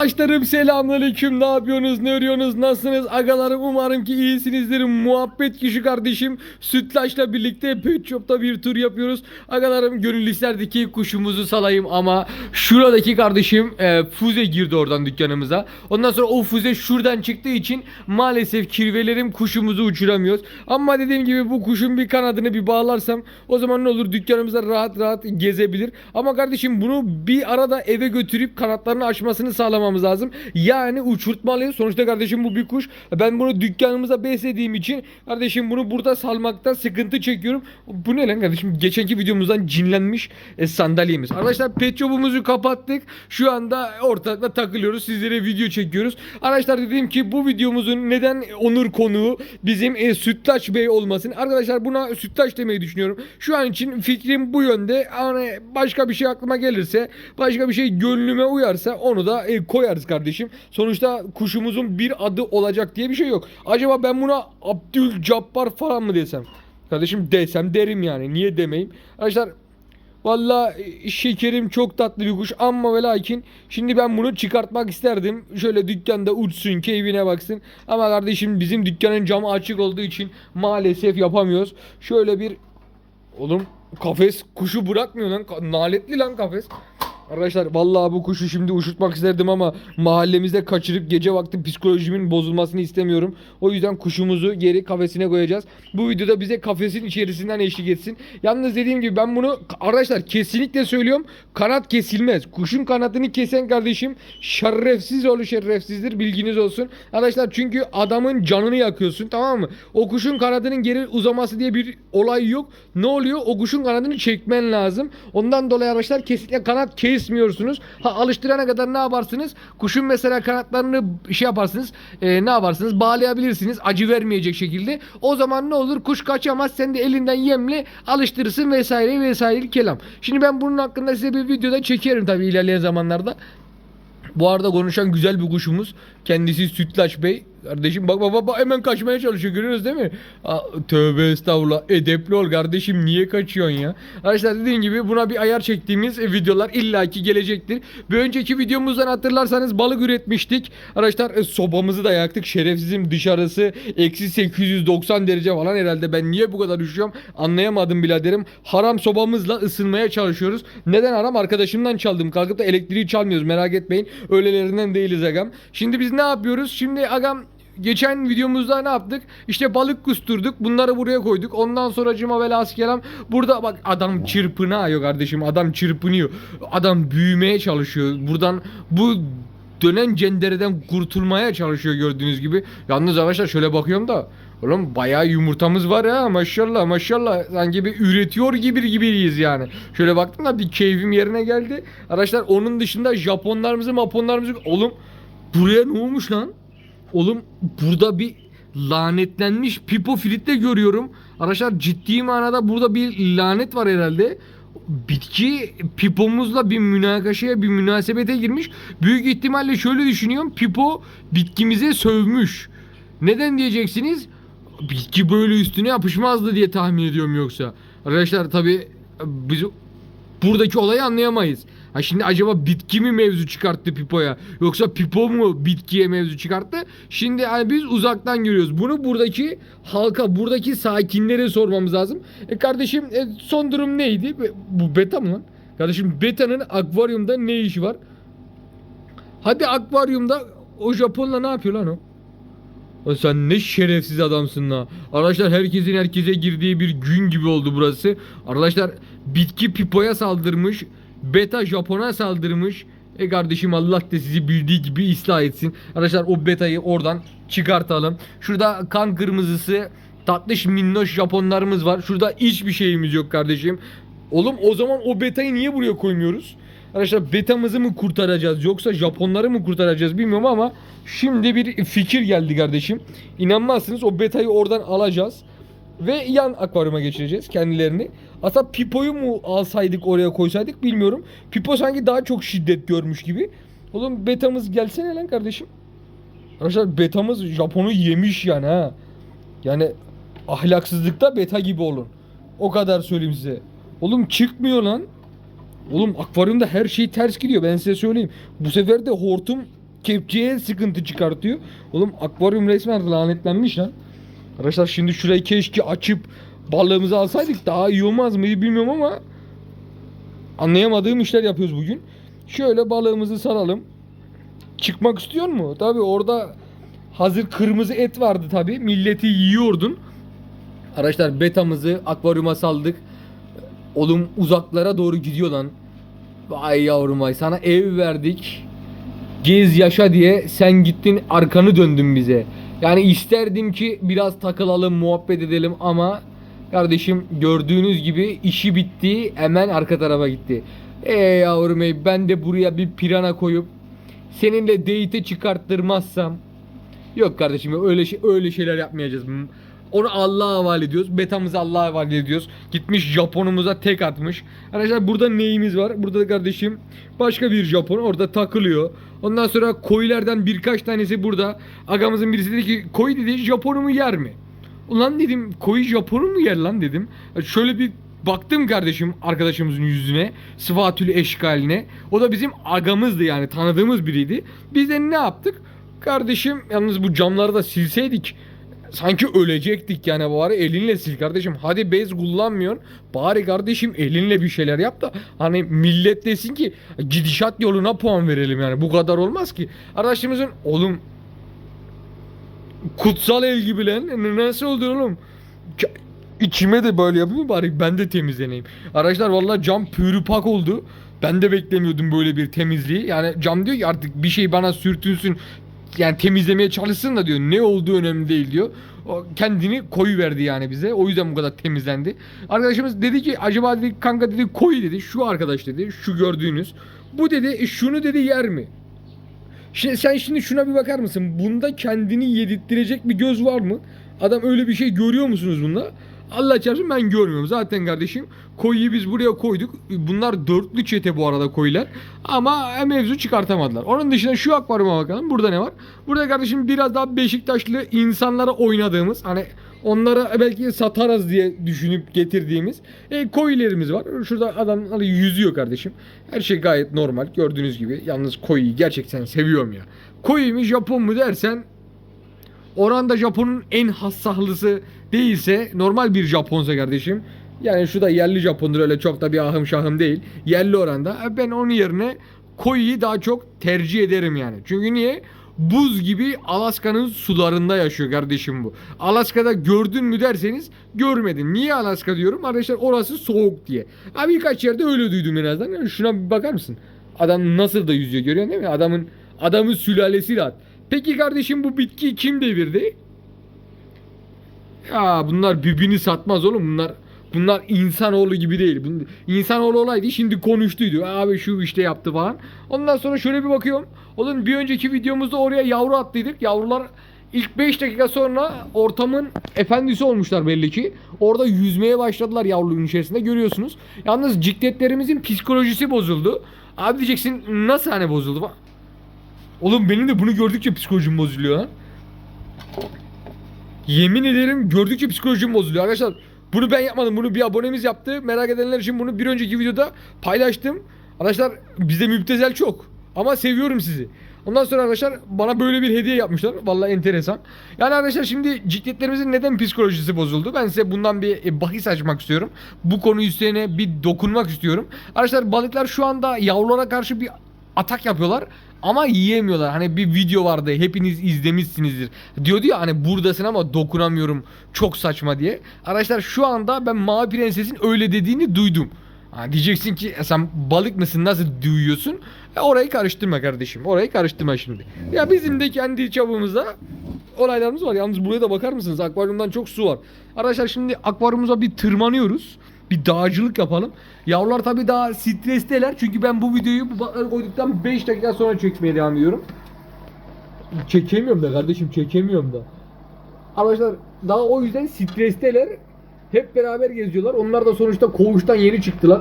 Arkadaşlarım selamünaleyküm. Ne yapıyorsunuz? Ne örüyorsunuz? Nasılsınız? Agalarım umarım ki iyisinizdir. Muhabbet kişi kardeşim Sütlaç'la birlikte Pet Shop'ta bir tur yapıyoruz. Agalarım gönül isterdi ki kuşumuzu salayım ama şuradaki kardeşim e, Fuze girdi oradan dükkanımıza. Ondan sonra o Fuze şuradan çıktığı için maalesef kirvelerim kuşumuzu uçuramıyoruz. Ama dediğim gibi bu kuşun bir kanadını bir bağlarsam o zaman ne olur dükkanımıza rahat rahat gezebilir. Ama kardeşim bunu bir arada eve götürüp kanatlarını açmasını sağlamamız lazım. Yani uçurtmalıyız. Sonuçta kardeşim bu bir kuş. Ben bunu dükkanımıza beslediğim için kardeşim bunu burada salmakta sıkıntı çekiyorum. Bu ne lan kardeşim? Geçenki videomuzdan cinlenmiş e, sandalyemiz. Arkadaşlar pet shop'umuzu kapattık. Şu anda ortalıkta takılıyoruz. Sizlere video çekiyoruz. Arkadaşlar dedim ki bu videomuzun neden onur konuğu bizim e, Sütlaç Bey olmasın. Arkadaşlar buna Sütlaç demeyi düşünüyorum. Şu an için fikrim bu yönde. Hani başka bir şey aklıma gelirse, başka bir şey gönlüme uyarsa onu da e, koyarız kardeşim. Sonuçta kuşumuzun bir adı olacak diye bir şey yok. Acaba ben buna Abdül Cabbar falan mı desem? Kardeşim desem derim yani. Niye demeyeyim? Arkadaşlar Valla şekerim çok tatlı bir kuş ama ve lakin şimdi ben bunu çıkartmak isterdim. Şöyle dükkanda uçsun keyfine baksın. Ama kardeşim bizim dükkanın camı açık olduğu için maalesef yapamıyoruz. Şöyle bir oğlum kafes kuşu bırakmıyor lan. Naletli lan kafes. Arkadaşlar vallahi bu kuşu şimdi uçurtmak isterdim ama mahallemizde kaçırıp gece vakti psikolojimin bozulmasını istemiyorum. O yüzden kuşumuzu geri kafesine koyacağız. Bu videoda bize kafesin içerisinden eşlik etsin. Yalnız dediğim gibi ben bunu arkadaşlar kesinlikle söylüyorum. Kanat kesilmez. Kuşun kanatını kesen kardeşim şerefsiz oğlu şerefsizdir. Bilginiz olsun. Arkadaşlar çünkü adamın canını yakıyorsun tamam mı? O kuşun kanadının geri uzaması diye bir olay yok. Ne oluyor? O kuşun kanadını çekmen lazım. Ondan dolayı arkadaşlar kesinlikle kanat kesmiyorsunuz. Ha alıştırana kadar ne yaparsınız? Kuşun mesela kanatlarını şey yaparsınız. e, ne yaparsınız? Bağlayabilirsiniz. Acı vermeyecek şekilde. O zaman ne olur? Kuş kaçamaz. Sen de elinden yemle alıştırırsın vesaire vesaire kelam. Şimdi ben bunun hakkında size bir videoda çekerim tabii ilerleyen zamanlarda. Bu arada konuşan güzel bir kuşumuz. Kendisi Sütlaç Bey. Kardeşim bak bak bak, hemen kaçmaya çalışıyor görüyoruz değil mi? Aa, tövbe estağfurullah. Edepli ol kardeşim niye kaçıyorsun ya? Arkadaşlar dediğim gibi buna bir ayar çektiğimiz e, videolar illaki gelecektir. Bir önceki videomuzdan hatırlarsanız balık üretmiştik. Arkadaşlar e, sobamızı da yaktık. Şerefsizim dışarısı eksi 890 derece falan herhalde. Ben niye bu kadar üşüyorum anlayamadım biraderim. Haram sobamızla ısınmaya çalışıyoruz. Neden haram? Arkadaşımdan çaldım. Kalkıp da elektriği çalmıyoruz merak etmeyin. Öylelerinden değiliz agam. Şimdi biz ne yapıyoruz? Şimdi agam Geçen videomuzda ne yaptık? İşte balık kusturduk. Bunları buraya koyduk. Ondan sonra cima velası kelam. Burada bak adam çırpınıyor kardeşim. Adam çırpınıyor. Adam büyümeye çalışıyor. Buradan bu dönen cendereden kurtulmaya çalışıyor gördüğünüz gibi. Yalnız arkadaşlar şöyle bakıyorum da Oğlum bayağı yumurtamız var ya maşallah maşallah sanki bir üretiyor gibi gibiyiz yani. Şöyle baktım da bir keyfim yerine geldi. Arkadaşlar onun dışında Japonlarımızı maponlarımızı oğlum buraya ne olmuş lan? Oğlum burada bir lanetlenmiş pipo filitle görüyorum. Arkadaşlar ciddi manada burada bir lanet var herhalde. Bitki pipomuzla bir münakaşaya bir münasebete girmiş. Büyük ihtimalle şöyle düşünüyorum. Pipo bitkimize sövmüş. Neden diyeceksiniz? Bitki böyle üstüne yapışmazdı diye tahmin ediyorum yoksa. Arkadaşlar tabi biz buradaki olayı anlayamayız. Ha şimdi acaba bitki mi mevzu çıkarttı Pipo'ya yoksa Pipo mu bitkiye mevzu çıkarttı? Şimdi hani biz uzaktan görüyoruz. Bunu buradaki halka, buradaki sakinlere sormamız lazım. E kardeşim e, son durum neydi? Bu beta mı lan? Kardeşim beta'nın akvaryumda ne işi var? Hadi akvaryumda o Japonla ne yapıyor lan o? O sen ne şerefsiz adamsın la. Arkadaşlar herkesin herkese girdiği bir gün gibi oldu burası. Arkadaşlar bitki pipoya saldırmış. Beta Japon'a saldırmış. E kardeşim Allah da sizi bildiği gibi ıslah etsin. Arkadaşlar o betayı oradan çıkartalım. Şurada kan kırmızısı tatlış minnoş Japonlarımız var. Şurada hiçbir şeyimiz yok kardeşim. Oğlum o zaman o betayı niye buraya koymuyoruz? Arkadaşlar betamızı mı kurtaracağız yoksa Japonları mı kurtaracağız bilmiyorum ama şimdi bir fikir geldi kardeşim. İnanmazsınız o betayı oradan alacağız ve yan akvaryuma geçireceğiz kendilerini. Aslında Pipo'yu mu alsaydık oraya koysaydık bilmiyorum. Pipo sanki daha çok şiddet görmüş gibi. Oğlum betamız gelsene lan kardeşim. Arkadaşlar betamız Japon'u yemiş yani ha. Yani ahlaksızlıkta beta gibi olun. O kadar söyleyeyim size. Oğlum çıkmıyor lan. Oğlum akvaryumda her şey ters gidiyor ben size söyleyeyim. Bu sefer de hortum kepçeye sıkıntı çıkartıyor. Oğlum akvaryum resmen lanetlenmiş lan. Arkadaşlar şimdi şurayı keşke açıp balığımızı alsaydık daha iyi olmaz mıydı bilmiyorum ama anlayamadığım işler yapıyoruz bugün. Şöyle balığımızı saralım. Çıkmak istiyor mu? Tabi orada hazır kırmızı et vardı tabi. Milleti yiyordun. Arkadaşlar betamızı akvaryuma saldık. Oğlum uzaklara doğru gidiyor lan. Vay yavrum vay sana ev verdik. Gez yaşa diye sen gittin arkanı döndün bize. Yani isterdim ki biraz takılalım muhabbet edelim ama kardeşim gördüğünüz gibi işi bitti hemen arka tarafa gitti. Ey yavrum ey ben de buraya bir pirana koyup seninle date'e çıkarttırmazsam Yok kardeşim öyle şey öyle şeyler yapmayacağız. Onu Allah'a havale ediyoruz. Betamızı Allah'a havale ediyoruz. Gitmiş Japonumuza tek atmış. Arkadaşlar burada neyimiz var? Burada da kardeşim başka bir Japon orada takılıyor. Ondan sonra koylardan birkaç tanesi burada. Agamızın birisi dedi ki koy dedi Japonumu yer mi? Ulan dedim koyu Japonu mu yer lan dedim. Şöyle bir baktım kardeşim arkadaşımızın yüzüne. Sıfatül eşkaline. O da bizim agamızdı yani tanıdığımız biriydi. Biz de ne yaptık? Kardeşim yalnız bu camları da silseydik sanki ölecektik yani bari elinle sil kardeşim. Hadi bez kullanmıyorsun. Bari kardeşim elinle bir şeyler yap da hani millet desin ki gidişat yoluna puan verelim yani. Bu kadar olmaz ki. Arkadaşımızın oğlum kutsal el gibi lan. Nasıl oldu oğlum? İçime de böyle yapayım bari ben de temizleneyim. Arkadaşlar vallahi cam pürüpak oldu. Ben de beklemiyordum böyle bir temizliği. Yani cam diyor ki artık bir şey bana sürtünsün. Yani temizlemeye çalışsın da diyor. Ne olduğu önemli değil diyor. O kendini koyu verdi yani bize. O yüzden bu kadar temizlendi. Arkadaşımız dedi ki acaba dedi kanka dedi koyu dedi. Şu arkadaş dedi. Şu gördüğünüz. Bu dedi e, şunu dedi yer mi? Şimdi sen şimdi şuna bir bakar mısın? Bunda kendini yedirttirecek bir göz var mı? Adam öyle bir şey görüyor musunuz bunda? Allah çarpsın ben görmüyorum. Zaten kardeşim koyuyu biz buraya koyduk. Bunlar dörtlü çete bu arada koyular. Ama mevzu çıkartamadılar. Onun dışında şu akvaryuma bakalım. Burada ne var? Burada kardeşim biraz daha Beşiktaşlı insanlara oynadığımız hani onlara belki satarız diye düşünüp getirdiğimiz e, koyularımız var. Şurada adamlar yüzüyor kardeşim. Her şey gayet normal gördüğünüz gibi. Yalnız koyuyu gerçekten seviyorum ya. Koyu mu Japon mu dersen Oranda Japon'un en hassahlısı değilse normal bir Japonsa kardeşim. Yani şu da yerli Japondur öyle çok da bir ahım şahım değil. Yerli oranda. E, Ben onun yerine koyuyu daha çok tercih ederim yani. Çünkü niye? Buz gibi Alaska'nın sularında yaşıyor kardeşim bu. Alaska'da gördün mü derseniz görmedim. Niye Alaska diyorum? Arkadaşlar orası soğuk diye. Abi birkaç yerde öyle duydum en azından. Yani şuna bir bakar mısın? Adam nasıl da yüzüyor görüyorsun değil mi? Adamın adamın sülalesi rahat. Peki kardeşim bu bitkiyi kim devirdi? Ya bunlar birbirini satmaz oğlum bunlar. Bunlar insanoğlu gibi değil. Bun- İnsanoğlu olaydı şimdi konuştuydu. Abi şu işte yaptı falan. Ondan sonra şöyle bir bakıyorum. Oğlum bir önceki videomuzda oraya yavru attıydık. Yavrular ilk 5 dakika sonra ortamın efendisi olmuşlar belli ki. Orada yüzmeye başladılar yavruluğun içerisinde görüyorsunuz. Yalnız cikletlerimizin psikolojisi bozuldu. Abi diyeceksin nasıl hani bozuldu falan. Oğlum benim de bunu gördükçe psikolojim bozuluyor lan. Yemin ederim gördükçe psikolojim bozuluyor arkadaşlar. Bunu ben yapmadım. Bunu bir abonemiz yaptı. Merak edenler için bunu bir önceki videoda paylaştım. Arkadaşlar bizde müptezel çok. Ama seviyorum sizi. Ondan sonra arkadaşlar bana böyle bir hediye yapmışlar. Vallahi enteresan. Yani arkadaşlar şimdi cikletlerimizin neden psikolojisi bozuldu? Ben size bundan bir e, bahis açmak istiyorum. Bu konu üstüne bir dokunmak istiyorum. Arkadaşlar balıklar şu anda yavrulara karşı bir atak yapıyorlar ama yiyemiyorlar. Hani bir video vardı hepiniz izlemişsinizdir. Diyordu ya hani buradasın ama dokunamıyorum çok saçma diye. Arkadaşlar şu anda ben Mavi Prenses'in öyle dediğini duydum. Ha, diyeceksin ki "E sen balık mısın nasıl duyuyorsun? E, orayı karıştırma kardeşim. Orayı karıştırma şimdi. Ya bizim de kendi çabamızda olaylarımız var. Yalnız buraya da bakar mısınız? Akvaryumdan çok su var. Arkadaşlar şimdi akvaryumumuza bir tırmanıyoruz. Bir dağcılık yapalım. Yavrular tabii daha stresteler. Çünkü ben bu videoyu bu balıkları koyduktan 5 dakika sonra çekmeye devam ediyorum. Çekemiyorum da kardeşim çekemiyorum da. Arkadaşlar daha o yüzden stresteler. Hep beraber geziyorlar. Onlar da sonuçta koğuştan yeni çıktılar.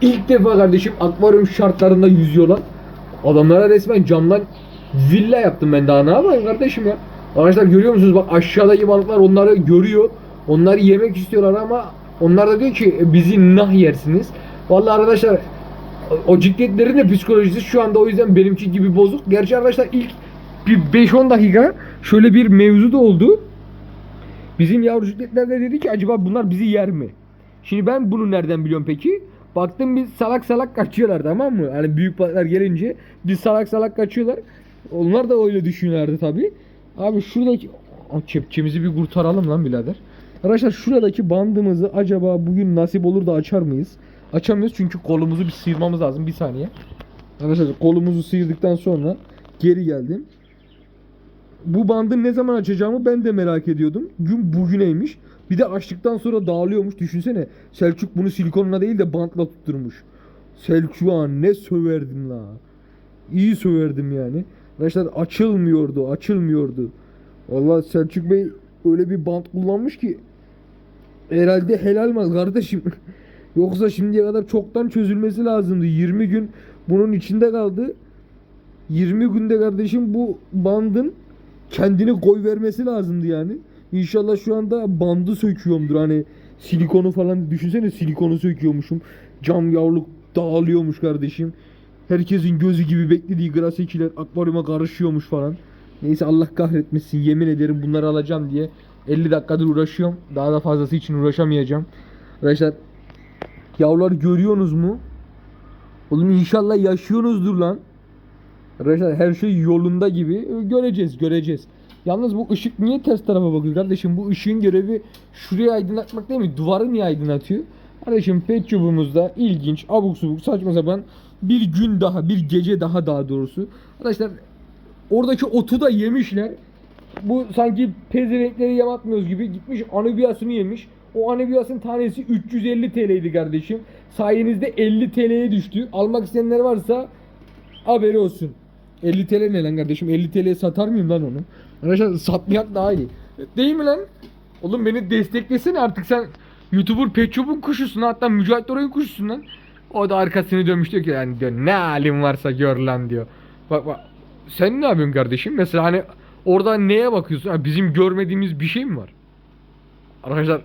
İlk defa kardeşim akvaryum şartlarında yüzüyorlar. Adamlara resmen camdan villa yaptım ben daha ne yapayım kardeşim ya. Arkadaşlar görüyor musunuz bak aşağıdaki balıklar onları görüyor. Onları yemek istiyorlar ama onlar da diyor ki "E, bizi nah yersiniz. Vallahi arkadaşlar o cikletlerin de psikolojisi şu anda o yüzden benimki gibi bozuk. Gerçi arkadaşlar ilk bir 5-10 dakika şöyle bir mevzu da oldu. Bizim yavru cikletler de dedi ki acaba bunlar bizi yer mi? Şimdi ben bunu nereden biliyorum peki? Baktım biz salak salak kaçıyorlar tamam mı? Hani büyük balıklar gelince biz salak salak kaçıyorlar. Onlar da öyle düşünüyorlardı tabi. Abi şuradaki Aa, kepçemizi bir kurtaralım lan birader. Arkadaşlar şuradaki bandımızı acaba bugün nasip olur da açar mıyız? Açamıyoruz çünkü kolumuzu bir sıyırmamız lazım. Bir saniye. Arkadaşlar kolumuzu sıyırdıktan sonra geri geldim. Bu bandı ne zaman açacağımı ben de merak ediyordum. Gün bugüneymiş. Bir de açtıktan sonra dağılıyormuş. Düşünsene Selçuk bunu silikonla değil de bantla tutturmuş. Selçuk'a ne söverdim la. İyi söverdim yani. Arkadaşlar açılmıyordu, açılmıyordu. Vallahi Selçuk Bey öyle bir bant kullanmış ki herhalde helal mal kardeşim. Yoksa şimdiye kadar çoktan çözülmesi lazımdı. 20 gün bunun içinde kaldı. 20 günde kardeşim bu bandın kendini koy vermesi lazımdı yani. İnşallah şu anda bandı söküyorumdur. Hani silikonu falan düşünsene silikonu söküyormuşum. Cam yavruluk dağılıyormuş kardeşim. Herkesin gözü gibi beklediği grasekiler akvaryuma karışıyormuş falan. Neyse Allah kahretmesin yemin ederim bunları alacağım diye 50 dakikadır uğraşıyorum. Daha da fazlası için uğraşamayacağım. Arkadaşlar yavrular görüyorsunuz mu? Oğlum inşallah yaşıyorsunuzdur lan. Arkadaşlar her şey yolunda gibi göreceğiz göreceğiz. Yalnız bu ışık niye ters tarafa bakıyor kardeşim? Bu ışığın görevi şuraya aydınlatmak değil mi? Duvarı niye aydınlatıyor? Kardeşim pet çubuğumuzda ilginç, abuk subuk, saçma sapan bir gün daha, bir gece daha daha doğrusu. Arkadaşlar oradaki otu da yemişler. Bu sanki pezevenkleri yem atmıyoruz gibi gitmiş anubiyasını yemiş. O anubiyasın tanesi 350 TL'ydi kardeşim. Sayenizde 50 TL'ye düştü. Almak isteyenler varsa haberi olsun. 50 TL ne lan kardeşim? 50 TL'ye satar mıyım lan onu? Arkadaşlar satmayak daha iyi. Değil mi lan? Oğlum beni desteklesene artık sen YouTuber Pet Shop'un kuşusun hatta Mücahit Oray'ın kuşusun lan. O da arkasını dönmüş diyor ki yani diyor ne halin varsa gör lan diyor. Bak bak sen ne yapıyorsun kardeşim? Mesela hani orada neye bakıyorsun? Ha, bizim görmediğimiz bir şey mi var? Arkadaşlar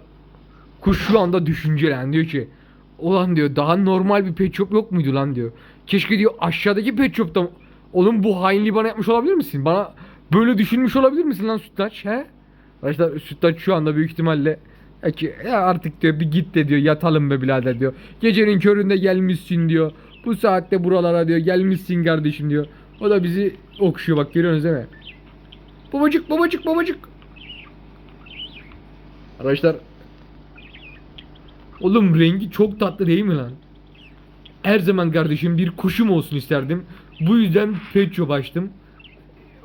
kuş şu anda düşüncelen diyor ki Ulan diyor daha normal bir pet shop yok muydu lan diyor. Keşke diyor aşağıdaki pet shop'ta Oğlum bu hainliği bana yapmış olabilir misin? Bana böyle düşünmüş olabilir misin lan Sütlaç he? Arkadaşlar Sütlaç şu anda büyük ihtimalle ya ki ya artık diyor bir git de diyor yatalım be birader diyor. Gecenin köründe gelmişsin diyor. Bu saatte buralara diyor gelmişsin kardeşim diyor. O da bizi okşuyor bak görüyorsunuz değil mi? Babacık babacık babacık. Arkadaşlar Oğlum rengi çok tatlı değil mi lan? Her zaman kardeşim bir kuşum olsun isterdim. Bu yüzden pet shop açtım.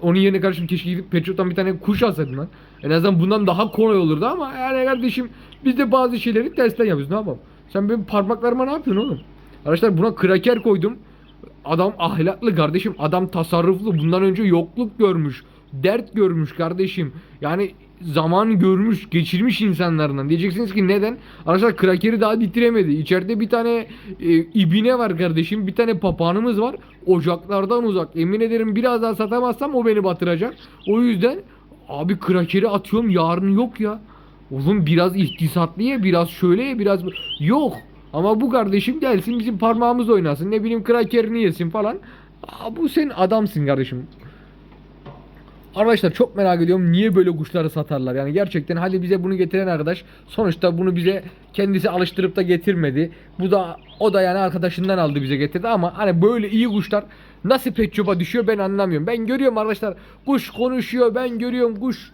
Onun yerine kardeşim keşke gidip pet bir tane kuş alsaydım lan. En azından bundan daha kolay olurdu ama yani kardeşim biz de bazı şeyleri tersten yapıyoruz ne yapalım. Sen benim parmaklarıma ne yapıyorsun oğlum? Arkadaşlar buna kraker koydum. Adam ahlaklı kardeşim. Adam tasarruflu. Bundan önce yokluk görmüş. Dert görmüş kardeşim. Yani zaman görmüş, geçirmiş insanlardan. Diyeceksiniz ki neden? Arkadaşlar krakeri daha bitiremedi. İçeride bir tane e, ibine var kardeşim. Bir tane papağanımız var. Ocaklardan uzak. Emin ederim biraz daha satamazsam o beni batıracak. O yüzden abi krakeri atıyorum yarın yok ya. Oğlum biraz ihtisatlı ye, biraz şöyle ye, biraz... Yok. Ama bu kardeşim gelsin bizim parmağımız oynasın. Ne bileyim krakerini yesin falan. Aa, bu sen adamsın kardeşim. Arkadaşlar çok merak ediyorum niye böyle kuşları satarlar. Yani gerçekten hadi bize bunu getiren arkadaş sonuçta bunu bize kendisi alıştırıp da getirmedi. Bu da o da yani arkadaşından aldı bize getirdi ama hani böyle iyi kuşlar nasıl pet shop'a düşüyor ben anlamıyorum. Ben görüyorum arkadaşlar kuş konuşuyor ben görüyorum kuş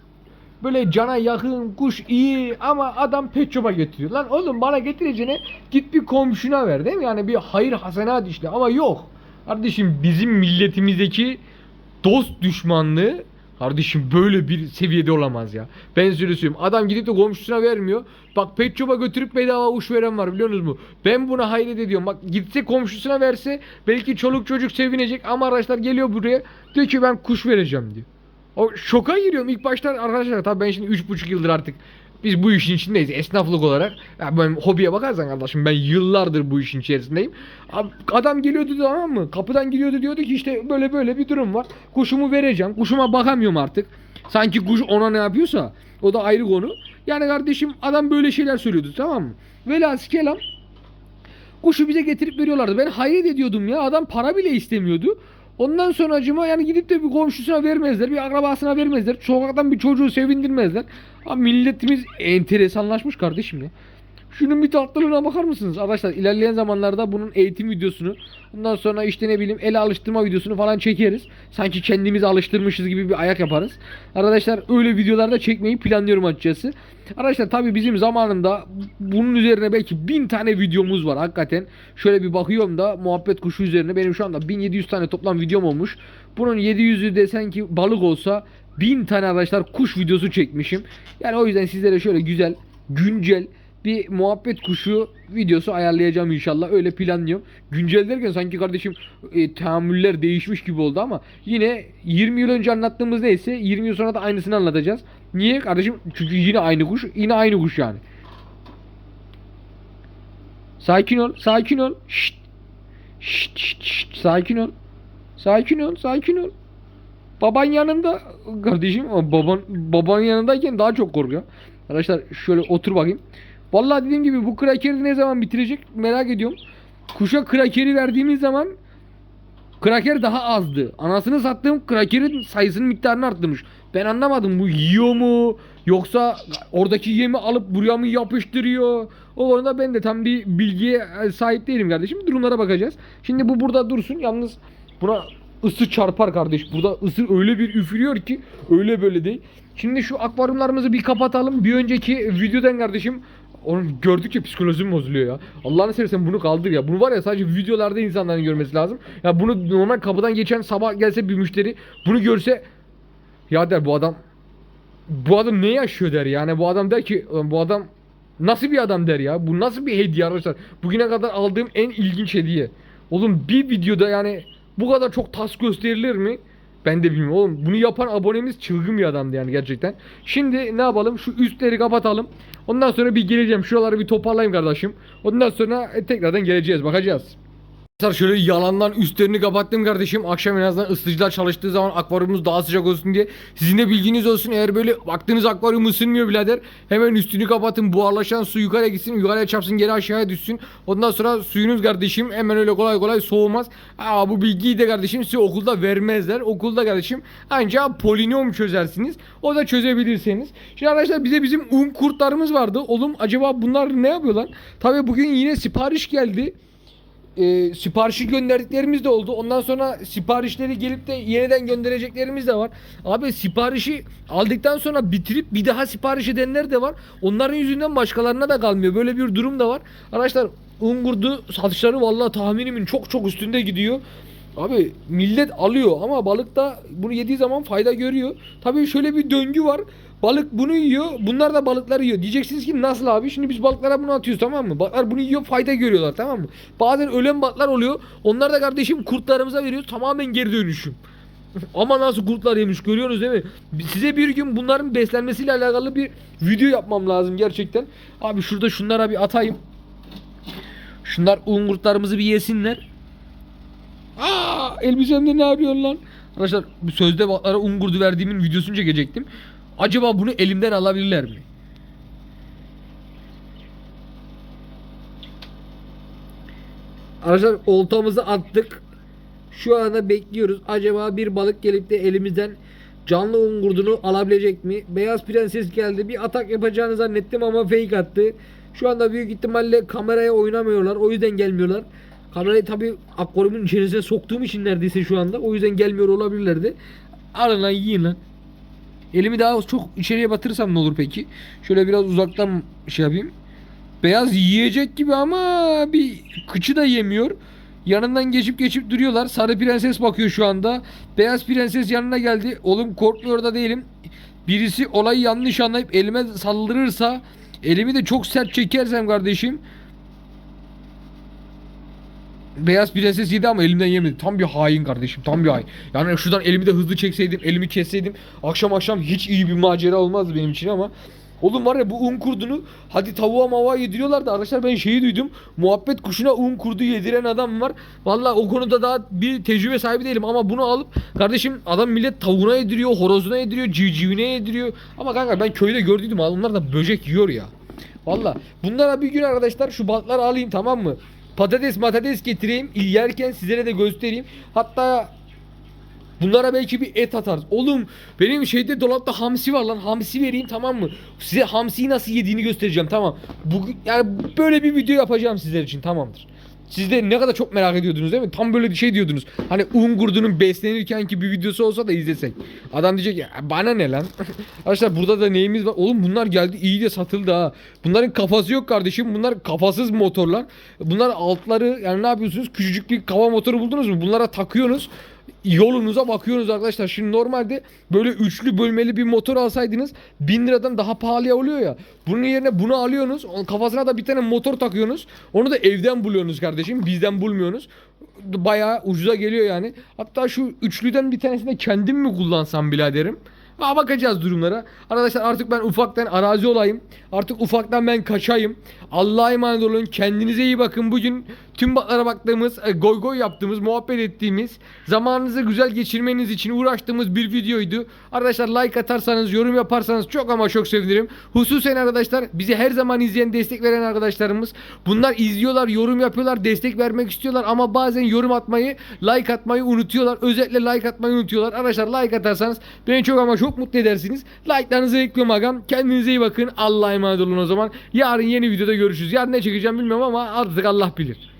böyle cana yakın kuş iyi ama adam pet shop'a getiriyor. Lan oğlum bana getireceğine git bir komşuna ver değil mi? Yani bir hayır hasenat işte ama yok. Kardeşim bizim milletimizdeki dost düşmanlığı kardeşim böyle bir seviyede olamaz ya. Ben söyleyeyim. Adam gidip de komşusuna vermiyor. Bak pet shop'a götürüp bedava uç veren var biliyorsunuz mu? Ben buna hayret ediyorum. Bak gitse komşusuna verse belki çoluk çocuk sevinecek ama arkadaşlar geliyor buraya diyor ki ben kuş vereceğim diyor. O şoka giriyorum ilk başta arkadaşlar tabii ben şimdi 3,5 yıldır artık biz bu işin içindeyiz esnaflık olarak. Ya ben hobiye bakarsan kardeşim ben yıllardır bu işin içerisindeyim. Adam geliyordu tamam mı? Kapıdan giriyordu diyordu ki işte böyle böyle bir durum var. Kuşumu vereceğim. Kuşuma bakamıyorum artık. Sanki kuş ona ne yapıyorsa o da ayrı konu. Yani kardeşim adam böyle şeyler söylüyordu tamam mı? Velhasıl kelam Kuşu bize getirip veriyorlardı. Ben hayret ediyordum ya. Adam para bile istemiyordu. Ondan sonra acıma yani gidip de bir komşusuna vermezler, bir akrabasına vermezler. Sokaktan bir çocuğu sevindirmezler. Ama milletimiz enteresanlaşmış kardeşim ya. Şunun bir tatlılığına bakar mısınız? Arkadaşlar ilerleyen zamanlarda bunun eğitim videosunu ondan sonra işte ne bileyim ele alıştırma videosunu falan çekeriz. Sanki kendimizi alıştırmışız gibi bir ayak yaparız. Arkadaşlar öyle videolarda çekmeyi planlıyorum açıkçası. Arkadaşlar tabi bizim zamanında bunun üzerine belki bin tane videomuz var hakikaten. Şöyle bir bakıyorum da muhabbet kuşu üzerine benim şu anda 1700 tane toplam videom olmuş. Bunun 700'ü desen ki balık olsa 1000 tane arkadaşlar kuş videosu çekmişim. Yani o yüzden sizlere şöyle güzel, güncel bir muhabbet kuşu videosu ayarlayacağım inşallah. Öyle planlıyorum. Güncel derken sanki kardeşim e, tahammüller değişmiş gibi oldu ama yine 20 yıl önce anlattığımız neyse 20 yıl sonra da aynısını anlatacağız. Niye kardeşim? Çünkü yine aynı kuş. Yine aynı kuş yani. Sakin ol. Sakin ol. Şşt. Şşt, şşt, şşt. Sakin ol. Sakin ol. Sakin ol. Baban yanında kardeşim baban baban yanındayken daha çok korkuyor. Arkadaşlar şöyle otur bakayım. Vallahi dediğim gibi bu krakeri ne zaman bitirecek merak ediyorum. Kuşa krakeri verdiğimiz zaman kraker daha azdı. Anasını sattığım krakerin sayısının miktarını arttırmış. Ben anlamadım bu yiyor mu yoksa oradaki yemi alıp buraya mı yapıştırıyor? O konuda ben de tam bir bilgiye e, sahip değilim kardeşim. Durumlara bakacağız. Şimdi bu burada dursun. Yalnız buna ısı çarpar kardeş. Burada ısı öyle bir üfürüyor ki öyle böyle değil. Şimdi şu akvaryumlarımızı bir kapatalım. Bir önceki videodan kardeşim onu gördükçe psikolojim bozuluyor ya. Allah'ını seversen bunu kaldır ya. Bunu var ya sadece videolarda insanların görmesi lazım. Ya bunu normal kapıdan geçen sabah gelse bir müşteri bunu görse ya der bu adam bu adam ne yaşıyor der yani bu adam der ki "Ulan bu adam nasıl bir adam der ya. Bu nasıl bir hediye arkadaşlar. Bugüne kadar aldığım en ilginç hediye. Oğlum bir videoda yani bu kadar çok tas gösterilir mi? Ben de bilmiyorum oğlum. Bunu yapan abonemiz çılgın bir adamdı yani gerçekten. Şimdi ne yapalım? Şu üstleri kapatalım. Ondan sonra bir geleceğim. Şuraları bir toparlayayım kardeşim. Ondan sonra tekrardan geleceğiz. Bakacağız. Arkadaşlar şöyle yalandan üstlerini kapattım kardeşim. Akşam en azından ısıtıcılar çalıştığı zaman akvaryumumuz daha sıcak olsun diye. Sizin de bilginiz olsun. Eğer böyle baktığınız akvaryum ısınmıyor birader. Hemen üstünü kapatın. Buharlaşan su yukarıya gitsin. Yukarıya çarpsın geri aşağıya düşsün. Ondan sonra suyunuz kardeşim hemen öyle kolay kolay soğumaz. Aa, bu bilgiyi de kardeşim size okulda vermezler. Okulda kardeşim ancak polinom çözersiniz. O da çözebilirseniz. Şimdi arkadaşlar bize bizim un kurtlarımız vardı. Oğlum acaba bunlar ne yapıyorlar? Tabii bugün yine sipariş geldi e, siparişi gönderdiklerimiz de oldu. Ondan sonra siparişleri gelip de yeniden göndereceklerimiz de var. Abi siparişi aldıktan sonra bitirip bir daha sipariş edenler de var. Onların yüzünden başkalarına da kalmıyor. Böyle bir durum da var. Arkadaşlar Ungurdu satışları vallahi tahminimin çok çok üstünde gidiyor. Abi millet alıyor ama balık da bunu yediği zaman fayda görüyor. Tabii şöyle bir döngü var. Balık bunu yiyor. Bunlar da balıkları yiyor. Diyeceksiniz ki nasıl abi? Şimdi biz balıklara bunu atıyoruz tamam mı? Balıklar bunu yiyor fayda görüyorlar tamam mı? Bazen ölen balıklar oluyor. Onlar da kardeşim kurtlarımıza veriyoruz. Tamamen geri dönüşüm. Ama nasıl kurtlar yemiş görüyorsunuz değil mi? Size bir gün bunların beslenmesiyle alakalı bir video yapmam lazım gerçekten. Abi şurada şunlara bir atayım. Şunlar ungurtlarımızı bir yesinler. Aa, elbisemde ne yapıyorsun lan? Arkadaşlar sözde balıklara ungurdu verdiğimin videosunu çekecektim. Acaba bunu elimden alabilirler mi? Arkadaşlar oltamızı attık. Şu anda bekliyoruz. Acaba bir balık gelip de elimizden canlı ungurdunu alabilecek mi? Beyaz prenses geldi. Bir atak yapacağını zannettim ama fake attı. Şu anda büyük ihtimalle kameraya oynamıyorlar. O yüzden gelmiyorlar. Kamerayı tabi akvaryumun içerisine soktuğum için neredeyse şu anda. O yüzden gelmiyor olabilirlerdi. Alın lan yiyin lan. Elimi daha çok içeriye batırırsam ne olur peki? Şöyle biraz uzaktan şey yapayım. Beyaz yiyecek gibi ama bir kıçı da yemiyor. Yanından geçip geçip duruyorlar. Sarı prenses bakıyor şu anda. Beyaz prenses yanına geldi. Oğlum korkmuyor da değilim. Birisi olayı yanlış anlayıp elime saldırırsa elimi de çok sert çekersem kardeşim Beyaz prenses yedi ama elimden yemedi. Tam bir hain kardeşim. Tam bir hain. Yani şuradan elimi de hızlı çekseydim, elimi kesseydim akşam akşam hiç iyi bir macera olmazdı benim için ama Oğlum var ya bu un kurdunu hadi tavuğa mava yediriyorlar da arkadaşlar ben şeyi duydum. Muhabbet kuşuna un kurdu yediren adam var. Valla o konuda daha bir tecrübe sahibi değilim ama bunu alıp kardeşim adam millet tavuğuna yediriyor, horozuna yediriyor, civcivine yediriyor. Ama kanka ben köyde gördüydüm onlar da böcek yiyor ya. Valla bunlara bir gün arkadaşlar şu balıkları alayım tamam mı? Patates matates getireyim. Yerken sizlere de göstereyim. Hatta Bunlara belki bir et atarız. Oğlum benim şeyde dolapta hamsi var lan. Hamsi vereyim tamam mı? Size hamsiyi nasıl yediğini göstereceğim tamam. Bugün yani böyle bir video yapacağım sizler için tamamdır. Siz de ne kadar çok merak ediyordunuz değil mi? Tam böyle bir şey diyordunuz. Hani un kurdunun beslenirken ki bir videosu olsa da izlesek. Adam diyecek ya bana ne lan? Arkadaşlar burada da neyimiz var? Oğlum bunlar geldi iyi de satıldı ha. Bunların kafası yok kardeşim. Bunlar kafasız motorlar. Bunlar altları yani ne yapıyorsunuz? Küçücük bir kava motoru buldunuz mu? Bunlara takıyorsunuz yolunuza bakıyorsunuz arkadaşlar. Şimdi normalde böyle üçlü bölmeli bir motor alsaydınız 1000 liradan daha pahalıya oluyor ya. Bunun yerine bunu alıyorsunuz. Kafasına da bir tane motor takıyorsunuz. Onu da evden buluyorsunuz kardeşim. Bizden bulmuyorsunuz. Bayağı ucuza geliyor yani. Hatta şu üçlüden bir tanesini kendim mi kullansam biraderim? Ha bakacağız durumlara. Arkadaşlar artık ben ufaktan arazi olayım. Artık ufaktan ben kaçayım. Allah'a emanet olun. Kendinize iyi bakın. Bugün tüm batlara baktığımız, e, goy goy yaptığımız, muhabbet ettiğimiz, zamanınızı güzel geçirmeniz için uğraştığımız bir videoydu. Arkadaşlar like atarsanız, yorum yaparsanız çok ama çok sevinirim. Hususen arkadaşlar bizi her zaman izleyen, destek veren arkadaşlarımız. Bunlar izliyorlar, yorum yapıyorlar, destek vermek istiyorlar ama bazen yorum atmayı, like atmayı unutuyorlar. Özellikle like atmayı unutuyorlar. Arkadaşlar like atarsanız beni çok ama çok mutlu edersiniz. Like'larınızı bekliyorum agam. Kendinize iyi bakın. Allah'a emanet olun o zaman. Yarın yeni videoda görüşürüz. Yarın ne çekeceğim bilmiyorum ama artık Allah bilir.